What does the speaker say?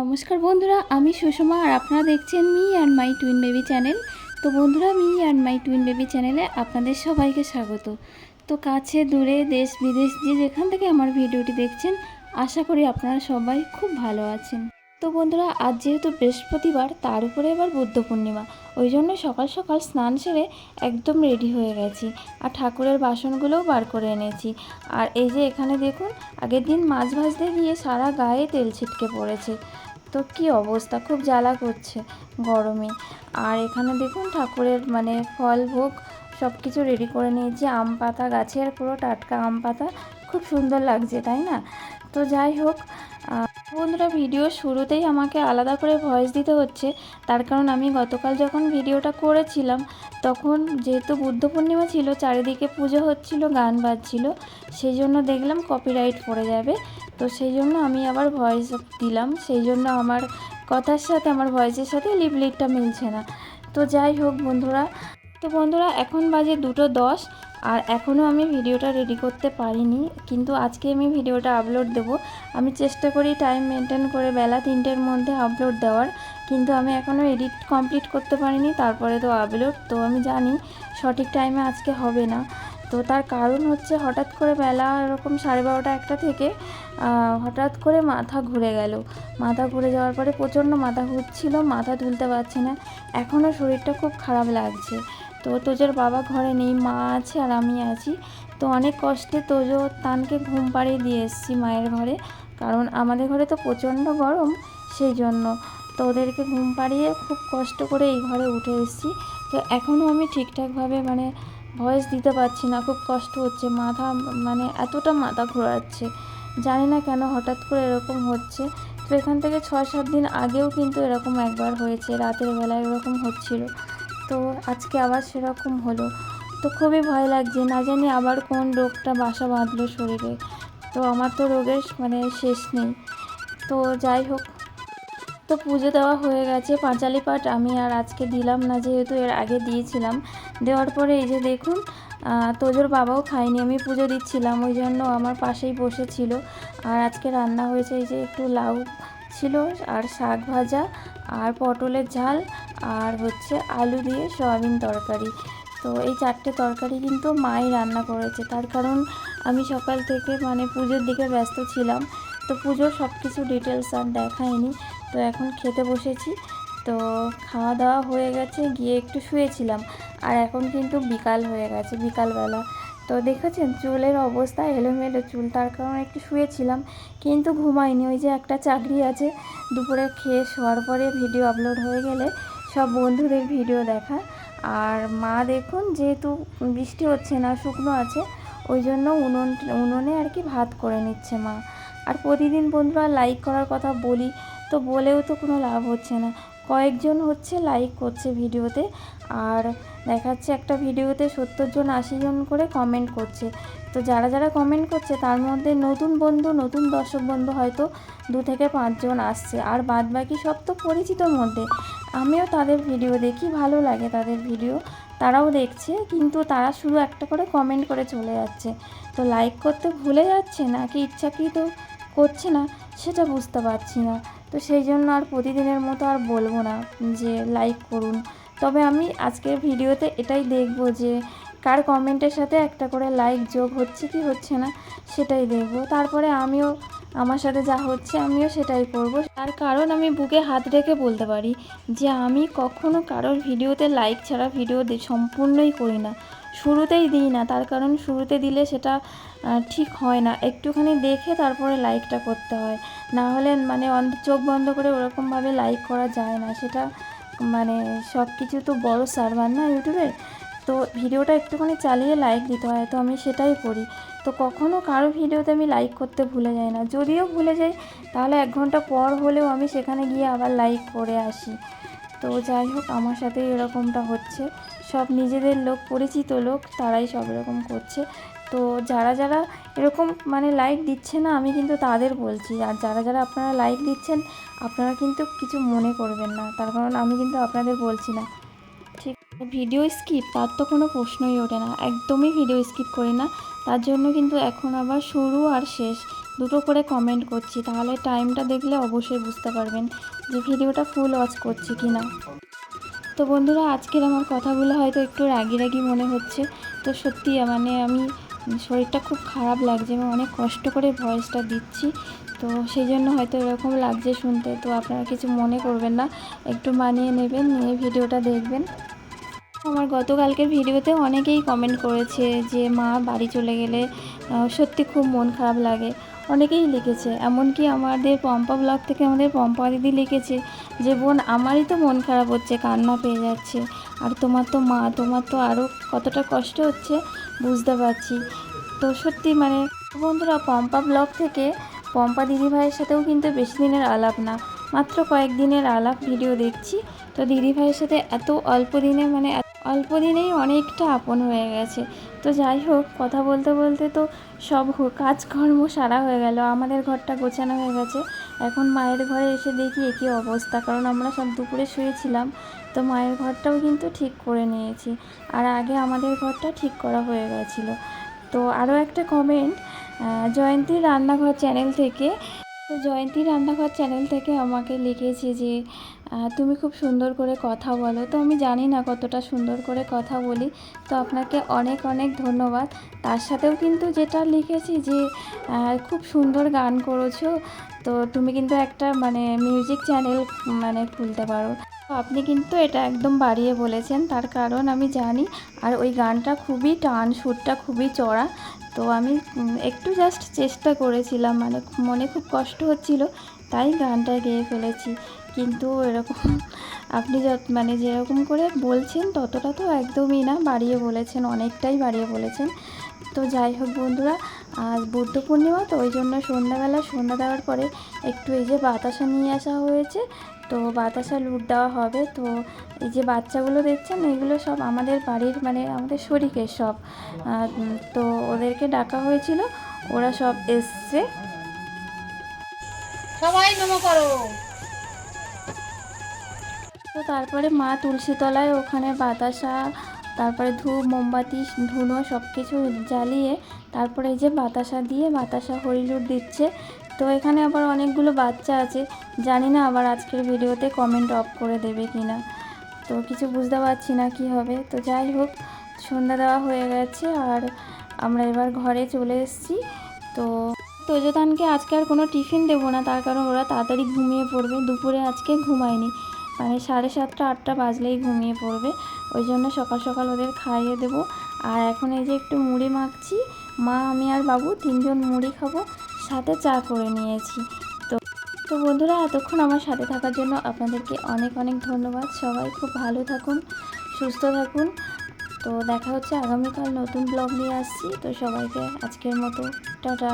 নমস্কার বন্ধুরা, আমি সুষমা আর আপনারা দেখছেন me and my twin baby channel. তো বন্ধুরা, me and my twin baby চ্যানেলে আপনাদের সবাইকে স্বাগত। তো কাছে, দূরে, দেশ, বিদেশ, যে যেখান থেকে আমার ভিডিওটি দেখছেন, আশা করি আপনারা সবাই খুব ভালো আছেন। তো বন্ধুরা, আজ যেহেতু বৃহস্পতিবার, তার উপরে এবার বুদ্ধ পূর্ণিমা। ওই জন্য সকাল সকাল স্নান সেরে একদম রেডি হয়ে গেছি আর ঠাকুরের বাসনগুলোও বার করে এনেছি। আর এই যে এখানে দেখুন, আগের দিন মাছ ভাজতে গিয়ে সারা গায়ে তেল ছিটকে পড়েছে। তো কি অবস্থা? খুব জ্বালা করছে গরমে। আর এখানে দেখুন ঠাকুরের মানে ফল, ভোগ সব কিছু রেডি করে নিয়েছি। আম পাতা, গাছের পুরো টাটকা আম পাতা। খুব সুন্দর লাগছে, তাই না? তো যাই হোক বন্ধুরা ভিডিও শুরুতেই আমাকে আলাদা করে ভয়েস দিতে হচ্ছে। তার কারণ আমি গতকাল যখন ভিডিওটা করেছিলাম, তখন যেহেতু বুদ্ধ পূর্ণিমা ছিল, চারিদিকে পুজো হচ্ছিল, গান বাজছিল, সেই জন্য দেখলাম কপিরাইট পড়ে যাবে। তো সেই জন্য আমি আবার ভয়েস দিলাম। সেই জন্য আমার কথার সাথে, আমার ভয়েসের সাথে লিপলিটটা মিলছে না। তো যাই হোক বন্ধুরা, তো বন্ধুরা এখন বাজে দুটো দশ আর এখনও আমি ভিডিওটা রেডি করতে পারিনি। কিন্তু আজকে আমি ভিডিওটা আপলোড দেব। আমি চেষ্টা করি টাইম মেনটেন করে বেলা তিনটের মধ্যে আপলোড দেওয়ার। কিন্তু আমি এখনও এডিট কমপ্লিট করতে পারিনি, তারপরে তো আপলোড তো আমি জানি সঠিক টাইমে আজকে হবে না। তো তার কারণ হচ্ছে হঠাৎ করে বেলা এরকম সাড়ে বারোটা একটা থেকে হঠাৎ করে মাথা ঘুরে গেল। মাথা ঘুরে যাওয়ার পরে প্রচণ্ড মাথা ঘুরছিল, মাথা তুলতে পারছে না। এখনও শরীরটা খুব খারাপ লাগছে। তো তোজোর বাবা ঘরে নেই, মা আছে আর আমি আছি। তো অনেক কষ্টে তোজো তানকে ঘুম পাড়িয়ে দিয়ে এসেছি মায়ের ঘরে। কারণ আমাদের ঘরে তো প্রচণ্ড গরম, সেই জন্য তো ওদেরকে ঘুম পাড়িয়ে খুব কষ্ট করে এই ঘরে উঠে এসেছি। তো এখনও আমি ঠিকঠাকভাবে মানে ভয়েস দিতে পারছি না, খুব কষ্ট হচ্ছে, মাথা মানে এতটা মাথা ঘোরাচ্ছে। জানি না কেন হঠাৎ করে এরকম হচ্ছে। তো এখান থেকে ছয় সাত দিন আগেও কিন্তু এরকম একবার হয়েছে, রাতের বেলায় এরকম হচ্ছিল। তো আজকে আবার সেরকম হলো। তো খুবই ভয় লাগছে, না জানি আবার কোন রোগটা বাসা বাঁধলো শরীরে। তো আমার তো রোগের মানে শেষ নেই। তো যাই হোক তো পুজো দেওয়া হয়ে গেছে, পাঁচালি পাঠ আমি আর আজকে দিলাম না যেহেতু এর আগে দিয়েছিলাম। দেওয়ার পরে এই যে দেখুন তোজোর বাবাও খায়নি, আমি পুজো দিচ্ছিলাম, ওই জন্য আমার পাশেই বসেছিল। আর আজকে রান্না হয়েছে এই যে একটু লাউ ছিল, আর শাক ভাজা, আর পটলের ঝাল, আর হচ্ছে আলু দিয়ে সয়াবিন তরকারি। তো এই চারটে তরকারি কিন্তু মাই রান্না করেছে, তার কারণ আমি সকাল থেকে মানে পুজোর দিকে ব্যস্ত ছিলাম। তো পুজোর সব কিছু ডিটেলস আর দেখায়নি। তো এখন খেতে বসেছি। তো খাওয়া দাওয়া হয়ে গেছে, গিয়ে একটু শুয়েছিলাম। আর এখন কিন্তু বিকাল হয়ে গেছে, বিকালবেলা। তো দেখেছেন, চুলের অবস্থা এলোমেলো। চুল তার কারণে একটু শুয়েছিলাম, কিন্তু ঘুমাইনি। ওই যে একটা চাকরি আছে, দুপুরে খেয়ে শোয়ার পরে ভিডিও আপলোড হয়ে গেলে সব বন্ধুদের ভিডিও দেখা। আর মা দেখুন, যেহেতু বৃষ্টি হচ্ছে না, শুকনো আছে, ওই জন্য উনুন, উনুনে আর কি ভাত করে নিচ্ছে মা। আর প্রতিদিন বন্ধুরা লাইক করার কথা বলি তো বলেও তো কোনো লাভ হচ্ছে না। কয়েকজন হচ্ছে লাইক করছে ভিডিওতে আর দেখাচ্ছে একটা ভিডিওতে সত্তর জন, আশি জন করে কমেন্ট করছে। তো যারা যারা কমেন্ট করছে তার মধ্যে নতুন বন্ধু, নতুন দর্শক বন্ধু হয়তো দু থেকে পাঁচজন আসছে। আর বাদ বাকি সব তো পরিচিতর মধ্যে। আমিও তাদের ভিডিও দেখি, ভালো লাগে তাদের ভিডিও। তারাও দেখছে, কিন্তু তারা শুধু একটা করে কমেন্ট করে চলে যাচ্ছে। তো লাইক করতে ভুলে যাচ্ছে নাকি ইচ্ছাকৃত করছে না, সেটা বুঝতে পারছি না। তো সেই জন্য আর প্রতিদিনের মতো আর বলব না যে লাইক করুন। তবে আমি আজকের ভিডিওতে এটাই দেখব যে কার কমেন্টের সাথে একটা করে লাইক যোগ হচ্ছে কি হচ্ছে না, সেটাই দেখব। তারপরে আমিও আমার সাথে যা হচ্ছে আমিও সেটাই করব। তার কারণ আমি বুকে হাত রেখে বলতে পারি যে আমি কখনো কারোর ভিডিওতে লাইক ছাড়া ভিডিও সম্পূর্ণই করি না। শুরুতেই দিই না, তার কারণ শুরুতে দিলে সেটা ঠিক হয় না। একটুখানি দেখে তারপরে লাইকটা করতে হয়। না হলে মানে চোখ বন্ধ করে ওরকমভাবে লাইক করা যায় না। সেটা মানে সব কিছু তো বড় সার্ভার না ইউটিউবের? তো ভিডিওটা একটুখানি চালিয়ে লাইক দিতে হয়, তো আমি সেটাই করি। তো কখনও কারও ভিডিওতে আমি লাইক করতে ভুলে যাই না। যদিও ভুলে যাই, তাহলে এক ঘণ্টা পর হলেও আমি সেখানে গিয়ে আবার লাইক করে আসি। তো যাই হোক, আমার সাথে এরকমটা হচ্ছে। সব নিজেদের লোক, পরিচিত লোক, তারাই সব এরকম করছে। তো যারা যারা এরকম মানে লাইক দিচ্ছে না, আমি কিন্তু তাদের বলছি। আর যারা যারা আপনারা লাইক দিচ্ছেন, আপনারা কিন্তু কিছু মনে করবেন না। তার কারণ আমি কিন্তু আপনাদের বলছি না। ঠিক ভিডিও স্কিপ তার তো কোনো প্রশ্নই ওঠে না। একদমই ভিডিও স্কিপ করি না। তার জন্য কিন্তু এখন আবার শুরু আর শেষ। দুটো করে কমেন্ট করছি। তাহলে টাইমটা দেখলে অবশ্যই বুঝতে পারবেন যে ভিডিওটা ফুল ওয়াচ করছি কি না তো বন্ধুরা, আজকের আমার কথাগুলো হয়তো একটু রাগি রাগি মনে হচ্ছে। তো সত্যি মানে আমি শরীরটা খুব খারাপ লাগছে এবং অনেক কষ্ট করে ভয়েসটা দিচ্ছি। তো সেই জন্য হয়তো এরকম লাগছে শুনতে। তো আপনারা কিছু মনে করবেন না, একটু মানিয়ে নেবেন, নিয়ে ভিডিওটা দেখবেন। আমার গতকালকের ভিডিওতে অনেকেই কমেন্ট করেছে যে, মা, বাড়ি চলে গেলে সত্যি খুব মন খারাপ লাগে। অনেকেই লিখেছে, এমনকি আমাদের পম্পা ব্লগ থেকে আমাদের পম্পা দিদি লিখেছে যে, বোন, আমারই তো মন খারাপ হচ্ছে, কান্না পেয়ে যাচ্ছে। আর তোমার তো মা, তোমার তো আরও কতটা কষ্ট হচ্ছে, বুঝতে পারছি। তো সত্যি মানে বন্ধুরা, পম্পা ব্লগ থেকে পম্পা দিদিভাইয়ের সাথেও কিন্তু বেশি দিনের আলাপ না। মাত্র কয়েকদিনের আলাপ ভিডিও দেখছি। তো দিদিভাইয়ের সাথে এত অল্প দিনে মানে অল্প দিনেই অনেকটা আপন হয়ে গেছে। তো যাই হোক, কথা বলতে বলতে তো সব কাজকর্ম সারা হয়ে গেল। আমাদের ঘরটা গোছানো হয়ে গেছে। এখন মায়ের ঘরে এসে দেখি একই অবস্থা, কারণ আমরা সব দুপুরে শুয়েছিলাম। তো মায়ের ঘরটাও কিন্তু ঠিক করে নিয়েছি। আর আগে আমাদের ঘরটা ঠিক করা হয়ে গেছিল। তো আরও একটা কমেন্ট জয়ন্তী রান্নাঘর চ্যানেল থেকে তো জয়ন্তী রান্নাঘর চ্যানেল থেকে আমাকে লিখেছে যে তুমি খুব সুন্দর করে কথা বলো। তো আমি জানি না কতটা সুন্দর করে কথা বলি। তো আপনাকে অনেক অনেক ধন্যবাদ। তার সাথেও কিন্তু যেটা লিখেছি যে খুব সুন্দর গান করেছ। তো তুমি কিন্তু একটা মানে মিউজিক চ্যানেল মানে খুলতে পারো। আপনি কিন্তু এটা একদম বাড়িয়ে বলেছেন। তার কারণ আমি জানি, আর ওই গানটা খুবই টান, সুরটা খুবই চড়া। তো আমি একটু জাস্ট চেষ্টা করেছিলাম। মানে মনে খুব কষ্ট হচ্ছিল, তাই গানটা গেয়ে ফেলেছি। কিন্তু এরকম আপনি যত মানে যেরকম করে বলছেন ততটা তো একদমই না, বাড়িয়ে বলেছেন, অনেকটাই বাড়িয়ে বলেছেন। তো যাই হোক বন্ধুরা, আজ বুদ্ধ পূর্ণিমা, তো ওই জন্য সন্ধ্যাবেলা, সন্ধ্যা দেওয়ার পরে একটু এই যে বাতাসা নিয়ে আসা হয়েছে, তো বাতাসা লুট দেওয়া হবে। তো এই যে বাচ্চাগুলো দেখছেন, এগুলো সব আমাদের বাড়ির মানে আমাদের শরীরের সব। তো ওদেরকে ডাকা হয়েছিল, ওরা সব এসছে। সবাই নম করো। তো তারপরে মা তুলসী তলায় ওখানে বাতাসা, তারপরে ধূপ, মোমবাতি, ধুনো সব কিছু জ্বালিয়ে তারপরে এই যে বাতাসা দিয়ে বাতাসা হরিলুট দিচ্ছে। তো এখানে আবার অনেকগুলো বাচ্চা আছে। জানি না আবার আজকের ভিডিওতে কমেন্ট অফ করে দেবে কি না তো কিছু বুঝতে পারছি না কি হবে। তো যাই হোক, সন্ধ্যা দেওয়া হয়ে গেছে আর আমরা এবার ঘরে চলে এসেছি। তো তৈজতানকে আজকে আর কোনো টিফিন দেবো না, তার কারণ ওরা তাড়াতাড়ি ঘুমিয়ে পড়বে। দুপুরে আজকে ঘুমায়নি। মানে সাড়ে সাতটা, আটটা বাজলেই ঘুমিয়ে পড়বে। ওই জন্য সকাল সকাল ওদের খাইয়ে দেবো। আর এখন এই যে একটু মুড়ি মাখছি, মা, আমি আর বাবু তিনজন মুড়ি খাব, সাথে চা করে নিয়েছি। তো তো বন্ধুরা, এতক্ষণ আমার সাথে থাকার জন্য আপনাদেরকে অনেক অনেক ধন্যবাদ। সবাই খুব ভালো থাকুন, সুস্থ থাকুন। তো দেখা হচ্ছে আগামীকাল নতুন ব্লগ নিয়ে আসছি। তো সবাইকে আজকের মতো, টাটা।